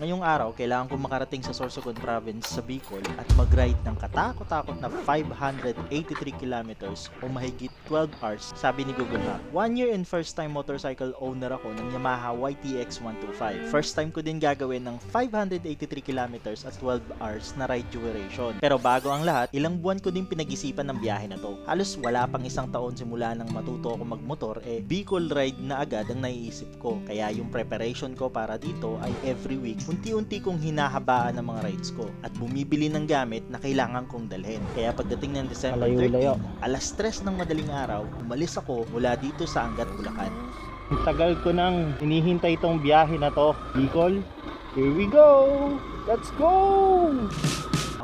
Ngayong araw, kailangan ko makarating sa Sorsogon Province sa Bicol at mag-ride ng katakot-takot na 583 kilometers o mahigit 12 hours, sabi ni Google Map. One year and first time motorcycle owner ako ng Yamaha YTX 125. First time ko din gagawin ng 583 kilometers at 12 hours na ride duration. Pero bago ang lahat, ilang buwan ko din pinag-isipan ng biyahe na to. Halos wala pang isang taon simula nang matuto ako magmotor, eh Bicol ride na agad ang naiisip ko. Kaya yung preparation ko para dito ay every week, unti-unti kong hinahabaan ng mga rides ko at bumibili ng gamit na kailangan kong dalhin. Kaya pagdating ng December 30, alas 3 ng madaling araw, umalis ako mula dito sa Angat, Bulacan. Ang tagal ko nang hinihintay itong biyahe na to. Bicol, here we go! Let's go!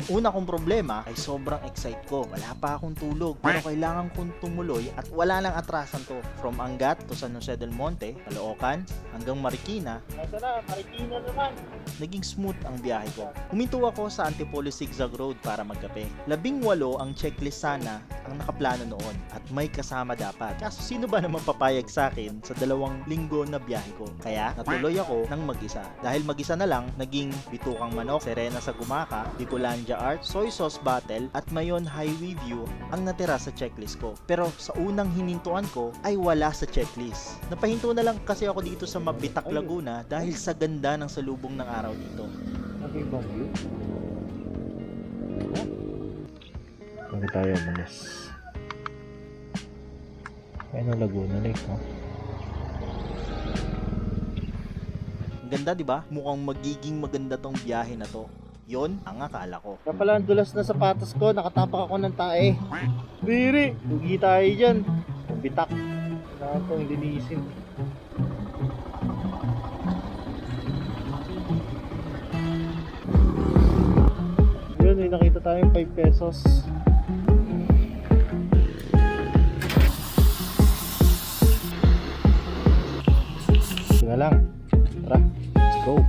Ang una kong problema ay sobrang excite ko. Wala pa akong tulog pero kailangan kong tumuloy at wala nang atrasan to. From Angat to San Jose del Monte, Caloocan, hanggang Marikina, Nasa na, Marikina naman. naging smooth ang biyahe ko. Huminto ako sa Antipolo Zigzag Road para magkape. Labing walo ang checklist sana ang nakaplano noon at may kasama dapat. Kaso sino ba naman papayag sa akin sa dalawang linggo na biyahe ko? Kaya natuloy ako ng mag-isa. Dahil mag-isa na lang, naging bitukang manok, serena sa gumaka, Bicolandia Art, soy sauce battle at mayon highway view ang natira sa checklist ko. Pero sa unang hinintuan ko ay wala sa checklist. Napahinto na lang kasi ako dito sa Mabitak, Laguna dahil sa ganda ng salubong ng araw dito. Ano Bakit tayo umalis? Ano Laguna Lake, no? Ang ganda, di ba? Mukhang magiging maganda tong biyahe na to. Yon ang akala ko. Kaya pala ang dulas na sapatos ko, nakatapak ako ng tae. Biri! Lugi tayo dyan. Ang bitak. Kailangan itong linisin. Yun, may nakita tayong 5 pesos. Lang. Tara, let's go.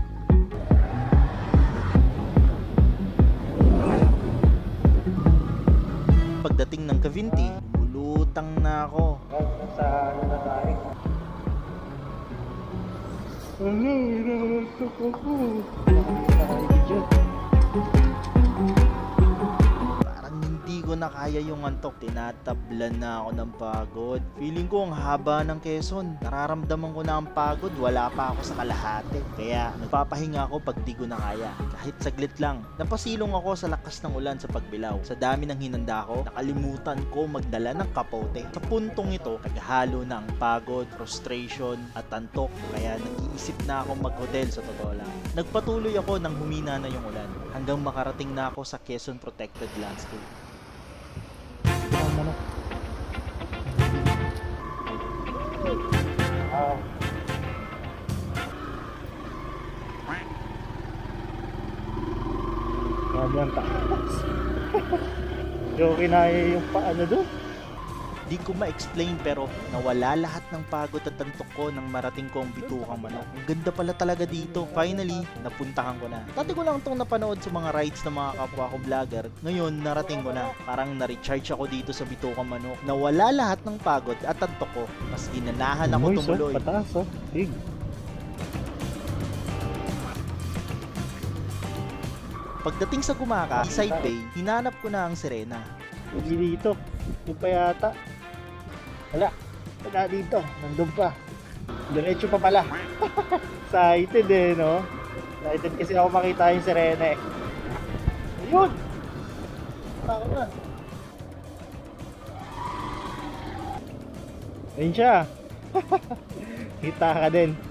Pagdating ng Cavinti, bulutang na ako. Sa ano na tayo? Ano, inaantok ako. Parang na kaya yung antok. Tinatablan na ako ng pagod. Feeling ko ang haba ng Quezon. Nararamdaman ko na ang pagod. Wala pa ako sa kalahati. Kaya nagpapahinga ako pag di ko na kaya. Kahit saglit lang. Napasilong ako sa lakas ng ulan sa pagbilaw. Sa dami ng hinanda ko, nakalimutan ko magdala ng kapote. Sa puntong ito, naghalo na ang pagod, frustration, at antok. Kaya nag-iisip na ako mag-hotel sa totoo lang. Nagpatuloy ako nang humina na yung ulan hanggang makarating na ako sa Quezon Protected Landscape. Ah. Grabe ang taas. Yung kinaya yung paano doon. Di ko ma-explain pero nawala lahat ng pagod at antok ko nang marating ko ang bitukang manok. Ang ganda pala talaga dito. Finally, napuntahan ko na. Dati ko lang itong napanood sa mga rides ng mga kapwa ko vlogger. Ngayon, narating ko na. Parang na-recharge ako dito sa bitukang manok. Nawala lahat ng pagod at antok ko. Mas ginanahan ako oh. tumuloy. Pataas oh. Big. Pagdating sa Gumaka, side bay, hinanap ko na ang Serena. Hindi dito. Doon pa yata. Wala. Wala dito. Nandun pa. Diretso pa pala. Excited eh, no? Excited kasi ako makita yung sirena eh. Ayun! Tama na. Ayun siya. Kita ka din.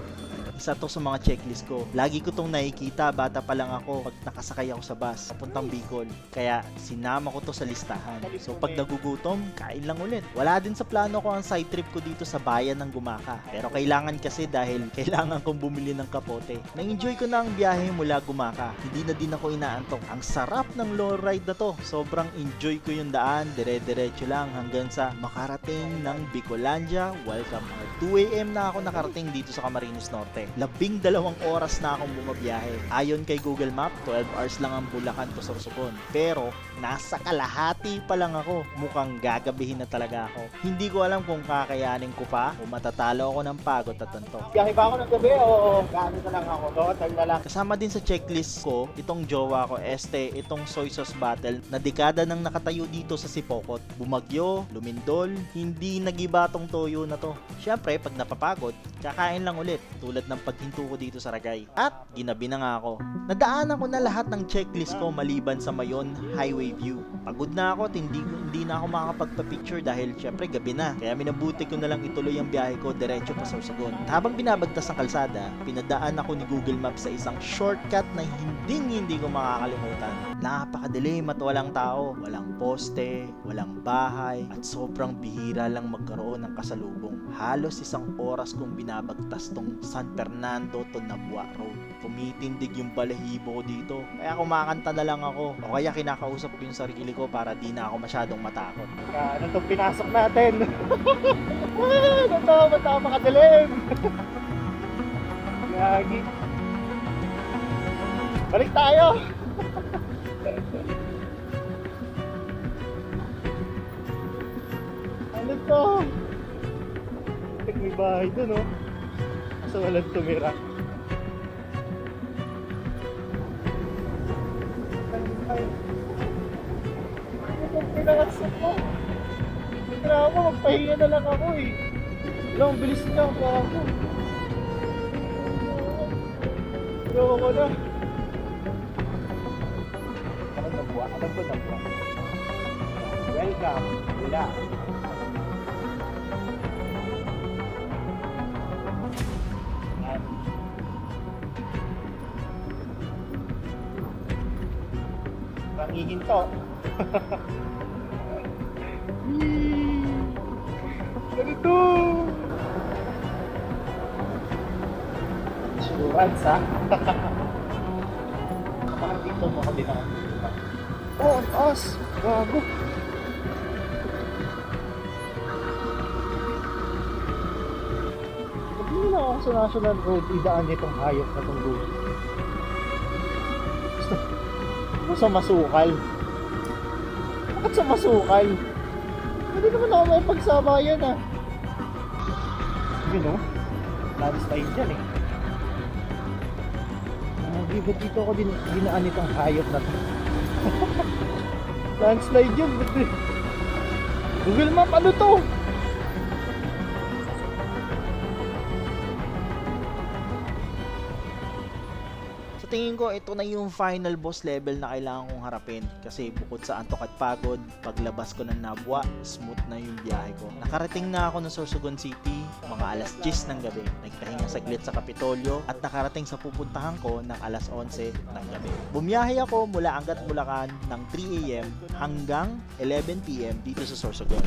Isa to sa mga checklist ko. Lagi ko tong nakikita bata pa lang ako pag nakasakay ako sa bus papuntang Bicol. Kaya sinama ko to sa listahan. So pag nagugutom, kain lang ulit. Wala din sa plano ko ang side trip ko dito sa bayan ng Gumaka. Pero kailangan kasi dahil kailangan kong bumili ng kapote. Na-enjoy ko na ang biyahe mula Gumaka. Hindi na din ako inaantok. Ang sarap ng low ride na to. Sobrang enjoy ko yung daan. Dire-diretso lang hanggang sa makarating ng Bicolandia Welcome Art. 2am na ako nakarating dito sa Camarines Norte. Labing dalawang oras na akong bumabiyahe. Ayon kay Google Map, 12 hours lang ang Bulacan to Sorsogon. Pero, nasa kalahati pa lang ako. Mukhang gagabihin na talaga ako. Hindi ko alam kung kakayanin ko pa o matatalo ako ng pagod at tanto. Biyahe ba ako ng gabi o gaano na lang ako? Total na lang. Kasama din sa checklist ko, itong jowa ko, este, itong soy sauce battle na dekada nang nakatayo dito sa Sipokot. Bumagyo, lumindol, hindi nagiba tong toyo na to. Syempre, pag napapagod, kakain lang ulit tulad ng paghinto ko dito sa Ragay. At ginabi na nga ako. Nadaanan ko na lahat ng checklist ko maliban sa Mayon Highway View. Pagod na ako at hindi, hindi na ako makakapagpa-picture dahil syempre gabi na. Kaya minabuti ko na lang ituloy ang biyahe ko diretso pa Sorsogon. At habang binabagtas ang kalsada, pinadaan ako ni Google Maps sa isang shortcut na hindi hindi ko makakalimutan. Napakadilim at walang tao, walang poste, walang bahay, at sobrang bihira lang magkaroon ng kasalubong. Halos isang oras kong binabagtas tong San Fernando to Nabua Road. Tumitindig yung balahibo ko dito. Kaya kumakanta na lang ako. O kaya kinakausap ko yung sarili ko para di na ako masyadong matakot. Ano itong pinasok natin? ah, ano to? Ba't ako makadilim? Lagi. Balik tayo! ano to? Tek may bahay dun, oh. Kaso walang tumira. Ano itong pinasok ko? Kaya ako, magpahinga na lang ako eh. Lang, bilis na ako ako. Gawa ko na. Ano na? Ano na buwa? Welcome. Wala. Yan. Pangihinto. Ano to? Insurance ha? Kapag dito mo din ako. Oh, ang taas! Gago! Hindi na ako sa National Road idaan nitong hayop na itong gulo? Sa masukal. Bakit sa masukal? Hindi naman ako may pagsabayan ah. Yun o. Landslide dyan eh. Ba dito ako din, dinaan itong hayop na to? Landslide yun. Google Map, ano to? Sa tingin ko, ito na yung final boss level na kailangan kong harapin. Kasi bukod sa antok at pagod, paglabas ko ng Nabwa, smooth na yung biyahe ko. Nakarating na ako ng Sorsogon City, mga alas 10 ng gabi. Nagpahinga saglit sa Kapitolyo at nakarating sa pupuntahan ko ng alas 11 ng gabi. Bumiyahe ako mula Angat Bulacan ng 3am hanggang 11pm dito sa Sorsogon.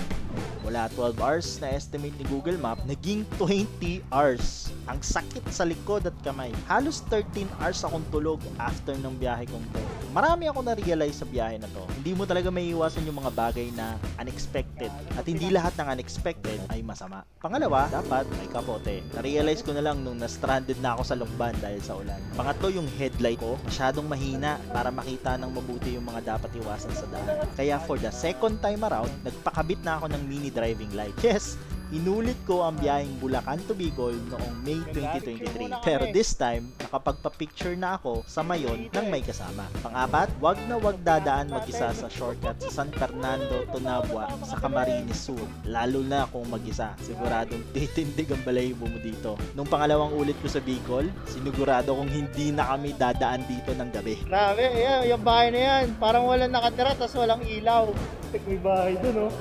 Mula 12 hours na estimate ni Google Map, naging 20 hours. Ang sakit sa likod at kamay. Halos 13 hours akong tulog after ng biyahe kong to. Marami ako na-realize sa biyahe na to. Hindi mo talaga may iwasan yung mga bagay na unexpected. At hindi lahat ng unexpected ay masama. Pangalawa, dapat may kapote. Na-realize ko na lang nung na-stranded na ako sa Lukban dahil sa ulan. Pangatlo, yung headlight ko, masyadong mahina para makita ng mabuti yung mga dapat iwasan sa daan. Kaya for the second time around, nagpakabit na ako ng mini driving light. Yes, inulit ko ang biyaheng Bulacan to Bicol noong May 2023. Pero this time, nakapagpa-picture na ako sa Mayon ng may kasama. Pangapat, wag na wag dadaan mag-isa sa shortcut sa San Fernando to Nabua sa Camarines Sur. Lalo na kung mag-isa. Siguradong titindig ang balahibo mo dito. Nung pangalawang ulit ko sa Bicol, sinigurado kong hindi na kami dadaan dito ng gabi. Grabe, yan, yung bahay na yan. Parang walang nakatira, tapos walang ilaw. Tek may bahay dun oh.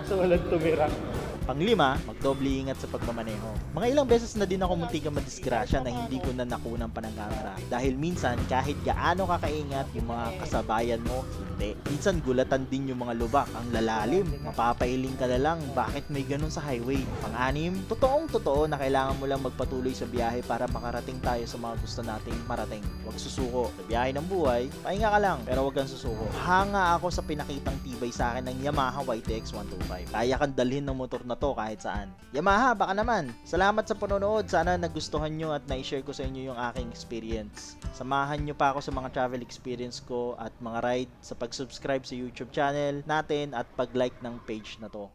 Kaso walang tumira. Panglima, magdoble ingat sa pagmamaneho. Mga ilang beses na din ako muntikan madisgrasya na hindi ko na nakunan pa ng camera. Dahil minsan, kahit gaano ka kaingat yung mga kasabayan mo, konti, minsan gulatan din yung mga lubak. Ang lalalim, mapapailing ka na lang bakit may ganun sa highway. Pang-anim, totoong totoo na kailangan mo lang magpatuloy sa biyahe para makarating tayo sa mga gusto nating marating. Huwag susuko. Sa biyahe ng buhay, pahinga ka lang, pero huwag kang susuko. Hanga ako sa pinakitang tibay sa akin ng Yamaha YTX 125. Kaya kang dalhin ng motor na to kahit saan. Yamaha, baka naman. Salamat sa panonood. Sana nagustuhan nyo at naishare ko sa inyo yung aking experience. Samahan nyo pa ako sa mga travel experience ko at mga ride sa pag pag-subscribe sa YouTube channel natin at pag-like ng page na to.